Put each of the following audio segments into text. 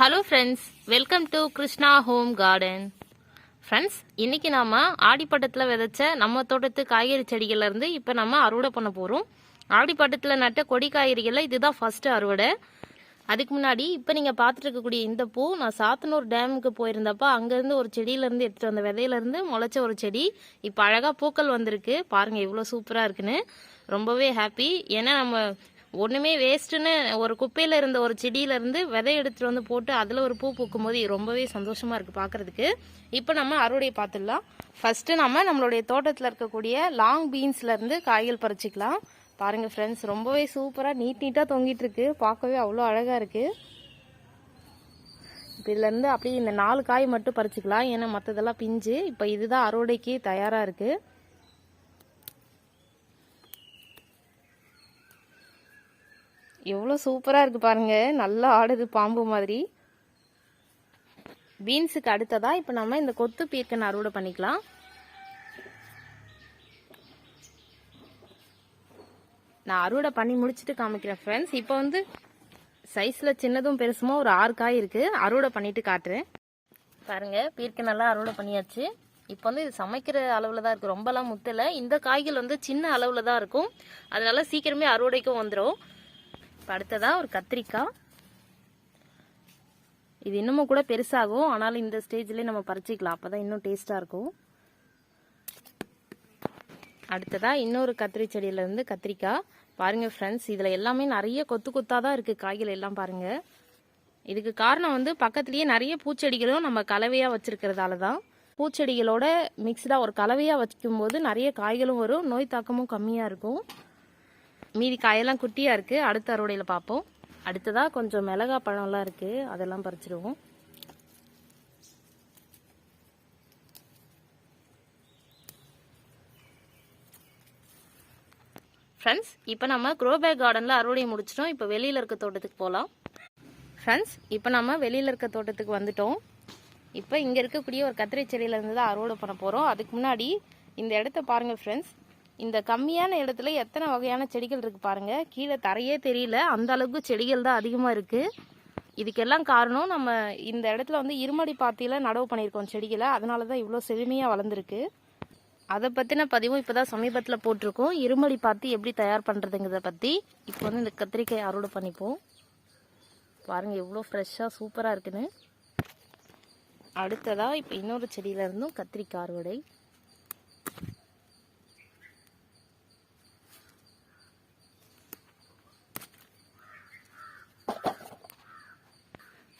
Hello friends welcome to Krishna home garden friends இன்னைக்கு நாம ஆடிப்பட்டத்தில் விதைச்ச நம்ம தோட்டத்து காய்கறி செடிகள்ல இருந்து இப்போ நம்ம அறுவடை பண்ண போகிறோம் ஆடிப்பட்டத்தில் நட்ட கொடி காய்கறிகளில் இதுதான் ஃபர்ஸ்ட் அறுவடை. அதுக்கு முன்னாடி இப்போ நீங்கள் பார்த்துட்டு இருக்கக்கூடிய இந்த பூ நான் சாத்தனூர் டேமுக்கு போயிருந்தப்போ அங்கேருந்து ஒரு செடியிலேருந்து எடுத்துகிட்டு வந்த விதையிலேருந்து முளைச்ச ஒரு செடி. இப்போ அழகாக பூக்கள் வந்திருக்கு. பாருங்கள் இவ்வளோ சூப்பராக இருக்குன்னு. ரொம்பவே ஹாப்பி ஏன்னா நம்ம ஒன்றுமே வேஸ்ட்டுன்னு ஒரு குப்பையில் இருந்த ஒரு செடியிலேருந்து விதை எடுத்துகிட்டு வந்து போட்டு அதில் ஒரு பூ பூக்கும் போது ரொம்பவே சந்தோஷமாக இருக்குது பார்க்குறதுக்கு இப்போ நம்ம அறுவடையை பார்த்துடலாம். ஃபஸ்ட்டு நம்ம நம்மளுடைய தோட்டத்தில் இருக்கக்கூடிய லாங் பீன்ஸ்லேருந்து காய்கள் பறிச்சிக்கலாம். பாருங்கள் ஃப்ரெண்ட்ஸ் ரொம்பவே சூப்பராக நீட் நீட்டாக தொங்கிட்டு இருக்கு. பார்க்கவே அவ்வளோ அழகாக இருக்குது இப்போ இதுலேருந்து அப்படியே இந்த நாலு காய் மட்டும் பறிச்சிக்கலாம். ஏன்னா மற்றதெல்லாம் பிஞ்சு. இப்போ இதுதான் அறுவடைக்கு தயாராக இருக்குது எவ்வளோ சூப்பராக இருக்குது பாருங்க. நல்லா ஆடுது பாம்பு மாதிரி. பீன்ஸுக்கு அடுத்ததாக இப்போ நம்ம இந்த கொத்து பீர்க்கன் அறுவடை பண்ணிக்கலாம். நான் அறுவடை பண்ணி முடிச்சுட்டு காமிக்கிறேன் ஃப்ரெண்ட்ஸ் இப்போ வந்து சைஸில் சின்னதும் பெருசுமா ஒரு ஆறு காய் இருக்குது அறுவடை பண்ணிட்டு காட்டுறேன். பாருங்க பீர்க்கனெல்லாம் அறுவடை பண்ணியாச்சு. இப்போ வந்து இது சமைக்கிற அளவில் தான் இருக்குது ரொம்பலாம் முத்தலை. இந்த காய்கள் வந்து சின்ன அளவில் தான் இருக்கும். அதனால சீக்கிரமே அறுவடைக்கும் வந்துடும் அடுத்ததா ஒரு கத்திரிக்காய். இது இன்னமும் கூட பெருசாகும். ஆனாலும் இந்த ஸ்டேஜ்லேயே நம்ம பறிச்சிக்கலாம். அப்போ தான் இன்னும் டேஸ்ட்டாக இருக்கும். அடுத்ததாக இன்னொரு கத்திரி செடியிலேருந்து கத்திரிக்காய். பாருங்கள் ஃப்ரெண்ட்ஸ் இதில் எல்லாமே நிறைய கொத்து கொத்தாக தான் இருக்குது காய்கள் எல்லாம் பாருங்கள் இதுக்கு காரணம் வந்து பக்கத்துலேயே நிறைய பூச்செடிகளும் நம்ம கலவையாக வச்சுருக்கிறதால தான். பூச்செடிகளோட மிக்ஸ்டாக ஒரு கலவையாக வைக்கும்போது நிறைய காய்களும் வரும். நோய் தாக்கமும் கம்மியாக இருக்கும். மீதி காயெல்லாம் குட்டியாக இருக்குது அடுத்த அறுவடையில் பார்ப்போம். அடுத்ததாக கொஞ்சம் மிளகா பழம்லாம் இருக்குது அதெல்லாம் பறிச்சிடுவோம். ஃப்ரெண்ட்ஸ் இப்போ நம்ம க்ரோபேக் கார்டனில் அறுவடை முடிச்சிட்டோம். இப்போ வெளியில் இருக்க தோட்டத்துக்கு போகலாம் ஃப்ரெண்ட்ஸ் இப்போ நம்ம வெளியில் இருக்க தோட்டத்துக்கு வந்துட்டோம். இப்போ இங்கே இருக்கக்கூடிய ஒரு கத்திரி செடியிலேருந்து தான் அறுவடை பண்ண போகிறோம் அதுக்கு முன்னாடி இந்த இடத்த பாருங்கள் ஃப்ரெண்ட்ஸ் இந்த கம்மியான இடத்துல எத்தனை வகையான செடிகள் இருக்குது பாருங்கள் கீழே தரையே தெரியல. அந்த அளவுக்கு செடிகள் தான் அதிகமாக இருக்குது இதுக்கெல்லாம் காரணம் நம்ம இந்த இடத்துல வந்து இருமடி பாத்தியில் நடவு பண்ணியிருக்கோம் செடிகளை. அதனால தான் இவ்வளோ செழுமையாக வளர்ந்துருக்கு. அதை பற்றின பதிவும் இப்போ தான் சமீபத்தில் போட்டிருக்கோம். இருமடி பாத்தி எப்படி தயார் பண்ணுறதுங்கிறத பற்றி இப்போ வந்து இந்த கத்திரிக்காய் அறுவடை பண்ணிப்போம். பாருங்கள் எவ்வளோ ஃப்ரெஷ்ஷாக சூப்பராக இருக்குன்னு. அடுத்ததாக இப்போ இன்னொரு செடியில இருந்தும் கத்திரிக்காய் அறுவடை.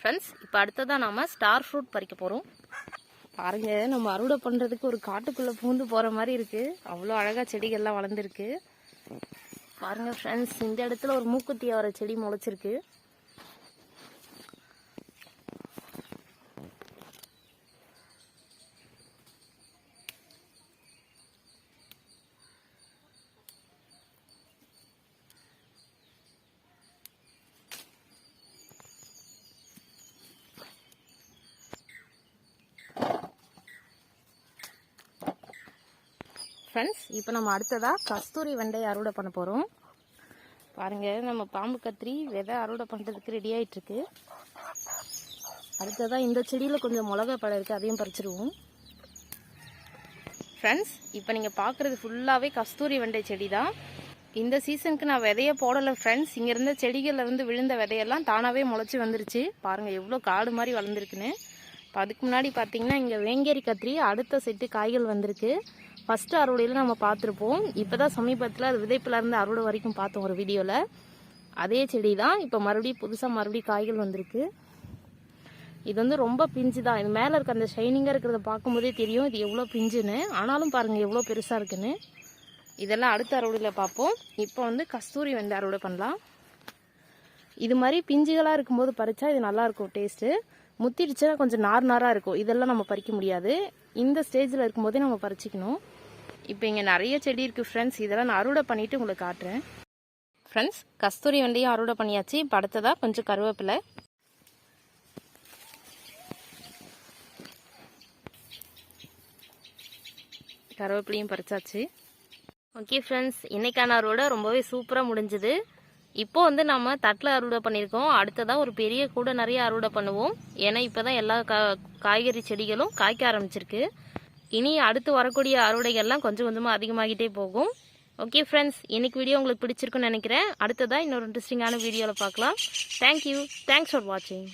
ஃப்ரெண்ட்ஸ் இப்போ அடுத்ததாக நாம் ஸ்டார் ஃப்ரூட் பறிக்க போகிறோம் பாருங்க நம்ம அறுவடை பண்ணுறதுக்கு ஒரு காட்டுக்குள்ளே பூந்து போகிற மாதிரி இருக்குது அவ்வளோ அழகாக செடிகள்லாம் வளர்ந்துருக்கு. பாருங்க ஃப்ரெண்ட்ஸ் இந்த இடத்துல ஒரு மூக்குத்தி அவரை செடி முளைச்சிருக்கு. ஃப்ரெண்ட்ஸ் இப்போ நம்ம அடுத்ததாக கஸ்தூரி வெண்டை அறுவடை பண்ண போகிறோம் பாருங்கள் நம்ம பாம்பு கத்திரி விதை அறுவடை பண்ணுறதுக்கு ரெடி ஆகிட்டுருக்கு அடுத்ததாக இந்த செடியில் கொஞ்சம் மிளகா பழம் இருக்குது அதையும் பறிச்சிருவோம். ஃப்ரெண்ட்ஸ் இப்போ நீங்கள் பார்க்குறது ஃபுல்லாகவே கஸ்தூரி வெண்டை செடி தான் இந்த சீசனுக்கு நான் விதைய போடலை ஃப்ரெண்ட்ஸ் இங்கே இருந்த செடிகளில் இருந்து விழுந்த விதையெல்லாம் தானாகவே முளைச்சி வந்துருச்சு. பாருங்கள் எவ்வளோ காடு மாதிரி வளர்ந்துருக்குன்னு. இப்போ அதுக்கு முன்னாடி பார்த்தீங்கன்னா இங்கே வேங்கேரி கத்திரி அடுத்த செட்டு காய்கள் வந்திருக்கு. ஃபஸ்ட்டு அறுவடையில் நம்ம பார்த்துருப்போம் இப்போ தான் சமீபத்தில் அது விதைப்புலேருந்து அறுவடை வரைக்கும் பார்த்தோம் ஒரு வீடியோவில் அதே செடி தான் இப்போ மறுபடியும் புதுசாக மறுபடியும் காய்கள் வந்திருக்கு. இது வந்து ரொம்ப பிஞ்சு தான் இது மேலே இருக்க அந்த ஷைனிங்காக இருக்கிறத பார்க்கும்போதே தெரியும். இது எவ்வளோ பிஞ்சுன்னு. ஆனாலும் பாருங்கள் எவ்வளோ பெருசாக இருக்குன்னு. இதெல்லாம் அடுத்த அறுவடையில் பார்ப்போம். இப்போ வந்து கஸ்தூரி வந்து அறுவடை பண்ணலாம். இது மாதிரி பிஞ்சுகளாக இருக்கும்போது பறித்தா இது நல்லாயிருக்கும் டேஸ்ட்டு. முத்திடுச்சுன்னா கொஞ்சம் நார் நாராக இருக்கும். இதெல்லாம் நம்ம பறிக்க முடியாது. இந்த ஸ்டேஜில் இருக்கும்போதே நம்ம பறிச்சிக்கணும். இப்போ இங்கே நிறைய செடி இருக்குது ஃப்ரெண்ட்ஸ் இதெல்லாம் நான் அறுவடை பண்ணிவிட்டு உங்களுக்கு காட்டுறேன். ஃப்ரெண்ட்ஸ் கஸ்தூரி வெண்டையும் அறுவடை பண்ணியாச்சு. இப்போ அடுத்ததாக கொஞ்சம் கருவேப்பிலை. கருவேப்பிலையும் பறிச்சாச்சு. ஓகே ஃப்ரெண்ட்ஸ் இன்றைக்கான அறுவடை ரொம்பவே சூப்பராக முடிஞ்சுது. இப்போ வந்து நம்ம தட்டில் அறுவடை பண்ணியிருக்கோம். அடுத்ததாக ஒரு பெரிய கூட நிறைய அறுவடை பண்ணுவோம். ஏன்னா இப்போ தான் எல்லா கா காய்கறி செடிகளும் காய்க்க ஆரம்பிச்சிருக்கு. இனி அடுத்து வரக்கூடிய அறுவடைகள்லாம் கொஞ்சம் கொஞ்சமாக அதிகமாகிட்டே போகும். ஓகே ஃப்ரெண்ட்ஸ் இன்னைக்கு வீடியோ உங்களுக்கு பிடிச்சிருக்குன்னு நினைக்கிறேன். அடுத்ததாக இன்னொரு இன்ட்ரெஸ்டிங்கான வீடியோவில் பார்க்கலாம். தேங்க்யூ தேங்க்ஸ் ஃபார் வாட்சிங்